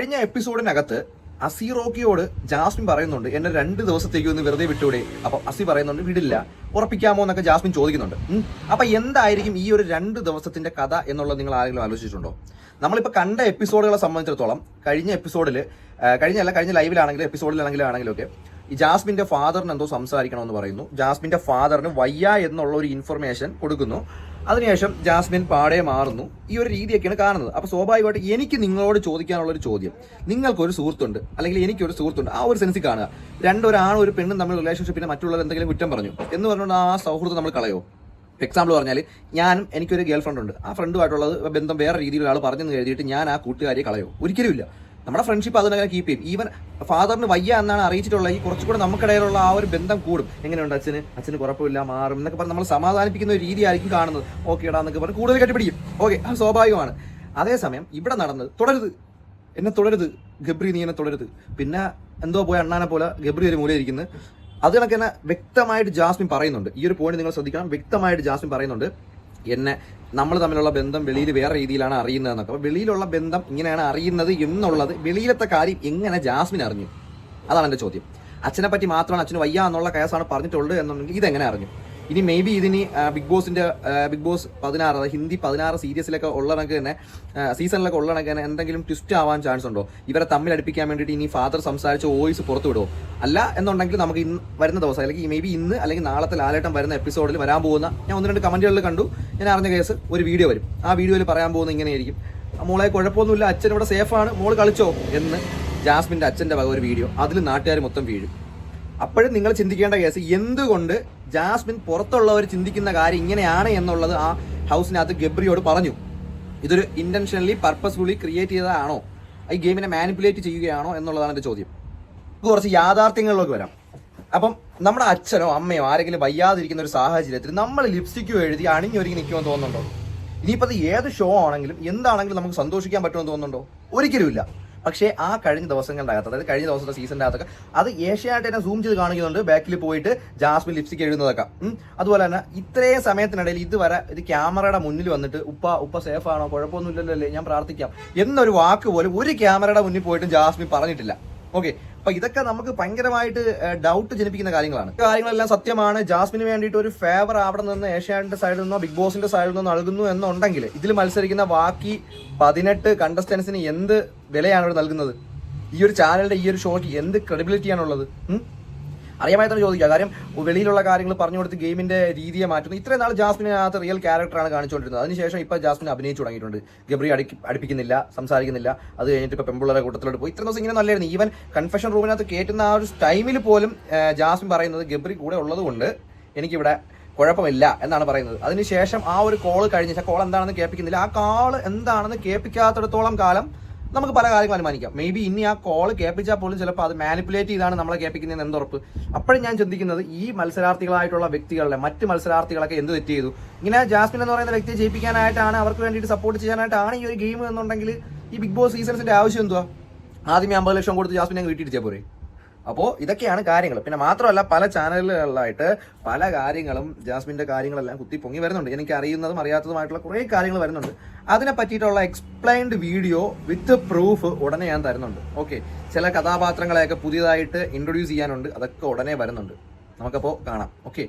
കഴിഞ്ഞ എപ്പിസോഡിനകത്ത് അസീറോക്കിയോട് ജാസ്മിൻ പറയുന്നുണ്ട് എന്നെ രണ്ട് ദിവസത്തേക്ക് ഒന്ന് വെറുതെ വിട്ടൂടെ? അപ്പൊ അസി പറയുന്നുണ്ട് വിടില്ല ഉറപ്പിക്കാമോ? എന്നൊക്കെ ജാസ്മിൻ ചോദിക്കുന്നുണ്ട്. അപ്പൊ എന്തായിരിക്കും ഈ ഒരു രണ്ട് ദിവസത്തിന്റെ കഥ എന്നുള്ളത് നിങ്ങൾ ആരെങ്കിലും ആലോചിച്ചിട്ടുണ്ടോ? നമ്മളിപ്പോൾ കണ്ട എപ്പിസോഡുകളെ സംബന്ധിച്ചിടത്തോളം കഴിഞ്ഞ എപ്പിസോഡിൽ കഴിഞ്ഞല്ല കഴിഞ്ഞ ലൈവിലാണെങ്കിലും എപ്പിസോഡിലാണെങ്കിലും ആണെങ്കിലും ഒക്കെ ഈ ജാസ്മിന്റെ ഫാദറിന് എന്തോ സംസാരിക്കണമെന്ന് പറയുന്നു. ജാസ്മിന്റെ ഫാദറിന് വയ്യ എന്നുള്ള ഒരു ഇൻഫർമേഷൻ കൊടുക്കുന്നു. അതിനുശേഷം ജാസ്മിൻ പാടെ മാറുന്നു. ഈ ഒരു രീതിയൊക്കെയാണ് കാണുന്നത്. അപ്പൊ സ്വാഭാവികമായിട്ട് എനിക്ക് നിങ്ങളോട് ചോദിക്കാനുള്ള ഒരു ചോദ്യം. നിങ്ങൾക്കൊരു സുഹൃത്തുണ്ട് അല്ലെങ്കിൽ എനിക്കൊരു സുഹൃത്തുണ്ട് ആ ഒരു സെൻസിൽ കാണുക. രണ്ടൊരാണും ഒരു പെണ്ണും തമ്മിൽ റിലേഷൻഷിപ്പിന് മറ്റുള്ളവർ എന്തെങ്കിലും കുറ്റം പറഞ്ഞു. എന്ന് പറഞ്ഞുകൊണ്ട് ആ സൗഹൃദം നമ്മൾ കളയോ? എക്സാമ്പിൾ പറഞ്ഞാൽ ഞാനും എനിക്കൊരു ഗേൾ ഫ്രണ്ട് ഉണ്ട്. ആ ഫ്രണ്ടുമായിട്ടുള്ളത് ബന്ധം വേറെ രീതിയിൽ ഒരാൾ പറഞ്ഞെന്ന് കരുതിയിട്ട് ഞാൻ ആ കൂട്ടുകാരിയെ കളയോ? ഒരിക്കലും ഇല്ല നമ്മുടെ ഫ്രണ്ട്ഷിപ്പ് അതിനങ്ങനെ കീപ്പ് ചെയ്യും. ഈവൻ ഫാദറിന് വയ്യ എന്നാണ് അറിയിച്ചിട്ടുള്ള ഈ കുറച്ചുകൂടെ നമുക്കിടയിലുള്ള ആ ഒരു ബന്ധം കൂടും. എങ്ങനെയുണ്ട് അച്ഛന്? അച്ഛന് കുറപ്പില്ല മാറും എന്നൊക്കെ പറഞ്ഞ് നമ്മൾ സമാധാനിപ്പിക്കുന്ന ഒരു രീതിയായിരിക്കും കാണുന്നത്. ഓക്കെ ഇടാ എന്നൊക്കെ പറഞ്ഞ് കൂടുതൽ കെട്ടിപ്പിടിക്കും. ഓക്കെ അത് സ്വാഭാവികമാണ്. അതേസമയം ഇവിടെ നടന്നത് തുടരുത്. എന്നെ തുടരുത്. ഗബ്രി നീ എന്നെ തുടരുത്. പിന്നെ എന്തോ പോയ അണ്ണാനെ പോലെ ഗബ്രി ഒരു മൂലയിരിക്കുന്നു അത് കണക്ക് തന്നെ വ്യക്തമായിട്ട് ജാസ്മിൻ പറയുന്നുണ്ട്. ഈ ഒരു പോയിന്റ് നിങ്ങൾ ശ്രദ്ധിക്കണം. വ്യക്തമായിട്ട് ജാസ്മിൻ പറയുന്നുണ്ട്. എന്നെ നമ്മൾ തമ്മിലുള്ള ബന്ധം വെളിയിൽ വേറെ രീതിയിലാണ് അറിയുന്നതെന്നൊക്കെ. അപ്പോൾ വെളിയിലുള്ള ബന്ധം ഇങ്ങനെയാണ് അറിയുന്നത് എന്നുള്ളത് വെളിയിലത്തെ കാര്യം എങ്ങനെ ജാസ്മിൻ അറിഞ്ഞു? അതാണ് എന്റെ ചോദ്യം. അച്ഛനെ പറ്റി മാത്രമാണ് അച്ഛന് വയ്യ എന്നുള്ള കേസാണ് പറഞ്ഞിട്ടുള്ളത് എന്നുണ്ടെങ്കിൽ ഇതെങ്ങനെ അറിഞ്ഞു? ഇനി മേ ബി ഇതിനി ബിഗ് ബോസിന്റെ ബിഗ് ബോസ് പതിനാറ് അതായത് ഹിന്ദി പതിനാറ് സീരീസിലൊക്കെ ഉള്ള കണക്ക് തന്നെ സീസണിലൊക്കെ ഉള്ള കണക്ക് തന്നെ എന്തെങ്കിലും ട്വിസ്റ്റ് ആവാൻ ചാൻസ് ഉണ്ടോ? ഇവരെ തമ്മിൽ അടുപ്പിക്കാൻ വേണ്ടിയിട്ട് ഇനി ഫാദർ സംസാരിച്ച വോയിസ് പുറത്തു വിടുമോ അല്ല എന്നുണ്ടെങ്കിൽ നമുക്ക് ഇന്ന് വരുന്ന ദിവസം അല്ലെങ്കിൽ മേ ബി ഇന്ന് അല്ലെങ്കിൽ നാളത്തെ ലാലേട്ടം വരുന്ന എപ്പിസോഡിൽ വരാൻ പോകുന്ന ഞാൻ ഒന്ന് രണ്ട് കമന്റുകളിൽ കണ്ടു ഞാൻ അറിഞ്ഞ കേസ് ഒരു വീഡിയോ വരും. ആ വീഡിയോയിൽ പറയാൻ പോകുന്നത് ഇങ്ങനെയായിരിക്കും. മോളെ കുഴപ്പമൊന്നുമില്ല അച്ഛൻ ഇവിടെ സേഫാണ് മോൾ കളിച്ചോ എന്ന് ജാസ്മിന്റെ അച്ഛന്റെ വക ഒരു വീഡിയോ അതിൽ നാട്ടുകാർ മൊത്തം വീഴും. അപ്പോഴും നിങ്ങൾ ചിന്തിക്കേണ്ട കേസ് എന്തുകൊണ്ട് ജാസ്മിൻ പുറത്തുള്ളവർ ചിന്തിക്കുന്ന കാര്യം ഇങ്ങനെയാണ് എന്നുള്ളത് ആ ഹൗസിനകത്ത് ഗബ്രിയോട് പറഞ്ഞു. ഇതൊരു ഇന്റൻഷനലി പർപ്പസ്ഫുള്ളി ക്രിയേറ്റ് ചെയ്തതാണോ? ഈ ഗെയിമിനെ മാനിപ്പുലേറ്റ് ചെയ്യുകയാണോ എന്നുള്ളതാണ് എന്റെ ചോദ്യം. കുറച്ച് യാഥാർത്ഥ്യങ്ങളിലേക്ക് വരാം. അപ്പം നമ്മുടെ അച്ഛനോ അമ്മയോ ആരെങ്കിലും വയ്യാതിരിക്കുന്ന ഒരു സാഹചര്യത്തിൽ നമ്മൾ ലിപ്സ്റ്റിക്കോ എഴുതി അണിഞ്ഞൊരുങ്ങി നിൽക്കുമെന്ന് തോന്നുന്നുണ്ടോ? ഇനിയിപ്പോൾ അത് ഏത് ഷോ ആണെങ്കിലും എന്താണെങ്കിലും നമുക്ക് സന്തോഷിക്കാൻ പറ്റുമെന്ന് തോന്നുന്നുണ്ടോ? ഒരിക്കലുമില്ല. പക്ഷേ ആ കഴിഞ്ഞ ദിവസങ്ങളുടെ അകത്ത് അതായത് കഴിഞ്ഞ ദിവസത്തെ സീസണിന്റെ അകത്തൊക്കെ അത് ഏഷ്യായിട്ട് തന്നെ സൂം ചെയ്ത് കാണിക്കുന്നുണ്ട്. ബാക്കിൽ പോയിട്ട് ജാസ്മിൻ ലിപ്സ്റ്റിക് എഴുതുന്നതൊക്കെ. അതുപോലെ തന്നെ ഇത്രയും സമയത്തിനിടയിൽ ഇതുവരെ ഇത് ക്യാമറയുടെ മുന്നിൽ വന്നിട്ട് ഉപ്പ ഉപ്പ സേഫ് ആണോ? കുഴപ്പമൊന്നുമില്ലല്ലോ അല്ലേ? ഞാൻ പ്രാർത്ഥിക്കാം. എന്നൊരു വാക്ക് പോലും ഒരു ക്യാമറയുടെ മുന്നിൽ പോയിട്ടും ജാസ്മിൻ പറഞ്ഞിട്ടില്ല. ഓക്കെ അപ്പൊ ഇതൊക്കെ നമുക്ക് ഭയങ്കരമായിട്ട് ഡൗട്ട് ജനിപ്പിക്കുന്ന കാര്യങ്ങളാണ്. കാര്യങ്ങളെല്ലാം സത്യമാണ്. ജാസ്മിന് വേണ്ടിയിട്ട് ഒരു ഫേവർ അവിടെ നിന്ന് ഏഷ്യാനെറ്റിന്റെ സൈഡിൽ നിന്നോ ബിഗ് ബോസിന്റെ സൈഡിൽ നിന്നോ നൽകുന്നു എന്നുണ്ടെങ്കിൽ ഇതിൽ മത്സരിക്കുന്ന ബാക്കി പതിനെട്ട് കണ്ടസ്റ്റൻസിന് എന്ത് വിലയാണ് നൽകുന്നത്? ഈ ഒരു ചാനലിന്റെ ഈ ഒരു ഷോയ്ക്ക് എന്ത് ക്രെഡിബിലിറ്റിയാണുള്ളത് ഉം? അറിയാമായി തന്നെ ചോദിക്കുക. കാര്യം വെളിയിലുള്ള കാര്യങ്ങൾ പറഞ്ഞു കൊടുത്ത് ഗെയിമിന്റെ രീതിയെ മാറ്റുന്നു. ഇത്രയും നാൾ ജാസ്മിനകത്ത് റിയൽ ക്യാരക്ടറാണ് കാണിച്ചുകൊണ്ടിരുന്നത്. അതിനുശേഷം ഇപ്പൊ ജാസ്മിൻ അഭിനയിച്ചു തുടങ്ങിയിട്ടുണ്ട്. ഗബ്രി അടി അടുപ്പിക്കുന്നില്ല സംസാരിക്കുന്നില്ല. അത് കഴിഞ്ഞിട്ട് ഇപ്പൊ പെമ്പിള്ളേരെ കൂട്ടത്തിലോട്ട് പോയി. ഇത്ര ദിവസം ഇങ്ങനെ നല്ലായിരുന്നു. ഈവൻ കൺഫെഷൻ റൂമിനകത്ത് കേട്ടുന്ന ആ ഒരു ടൈമിൽ പോലും ജാസ്മിൻ പറയുന്നത് ഗബ്രി കൂടെ ഉള്ളത് കൊണ്ട് എനിക്കിവിടെ കുഴപ്പമില്ല എന്നാണ് പറയുന്നത്. അതിനുശേഷം ആ ഒരു കോൾ കഴിഞ്ഞ കോൾ എന്താണെന്ന് കേൾപ്പിക്കുന്നില്ല. ആ കാൾ എന്താണെന്ന് കേൾപ്പിക്കാത്തിടത്തോളം കാലം നമുക്ക് പല കാര്യങ്ങൾ അനുമാനിക്കാം. മേ ബി ഇനി ആ കോൾ കേൾപ്പിച്ചാൽ പോലും ചിലപ്പോൾ അത് മാനിപ്പുലേറ്റ് ചെയ്താണ് നമ്മളെ കേൾപ്പിക്കുന്നതെന്ന് എന്തുറപ്പ്. അപ്പോഴും ഞാൻ ചിന്തിക്കുന്നത് ഈ മത്സരാർത്ഥികളായിട്ടുള്ള വ്യക്തികളെ മറ്റ് മത്സരാർത്ഥികളൊക്കെ എന്ത് തെറ്റ് ചെയ്തു? ഇങ്ങനെ ജാസ്മിൻ എന്ന് പറയുന്ന വ്യക്തിയെ ജയിപ്പിക്കാനായിട്ടാണ് അവർക്ക് വേണ്ടിയിട്ട് സപ്പോർട്ട് ചെയ്യാനായിട്ടാണ് ഈ ഒരു ഗെയിം എന്നുണ്ടെങ്കിൽ ഈ ബിഗ് ബോസ് സീസൺസിന്റെ ആവശ്യം എന്തുവാ? ആദ്യമേ അമ്പത് ലക്ഷം കൊടുത്ത് ജാസ്മിനെ വീട്ടിടിച്ചാൽ പോരെ. അപ്പോൾ ഇതൊക്കെയാണ് കാര്യങ്ങൾ പിന്നെ മാത്രമല്ല പല ചാനലുകളിലായിട്ട് പല കാര്യങ്ങളും ജാസ്മിന്റെ കാര്യങ്ങളെല്ലാം കുത്തി പൊങ്ങി വരുന്നുണ്ട്. എനിക്ക് അറിയുന്നതും അറിയാത്തതുമായിട്ടുള്ള കുറേ കാര്യങ്ങൾ വരുന്നുണ്ട്. അതിനെ പറ്റിയിട്ടുള്ള എക്സ്പ്ലെയിൻഡ് വീഡിയോ വിത്ത് പ്രൂഫ് ഉടനെ ഞാൻ തരുന്നുണ്ട്. ഓക്കെ ചില കഥാപാത്രങ്ങളെയൊക്കെ പുതിയതായിട്ട് ഇൻട്രൊഡ്യൂസ് ചെയ്യാനുണ്ട്. അതൊക്കെ ഉടനെ വരുന്നുണ്ട്. നമുക്കപ്പോൾ കാണാം. ഓക്കെ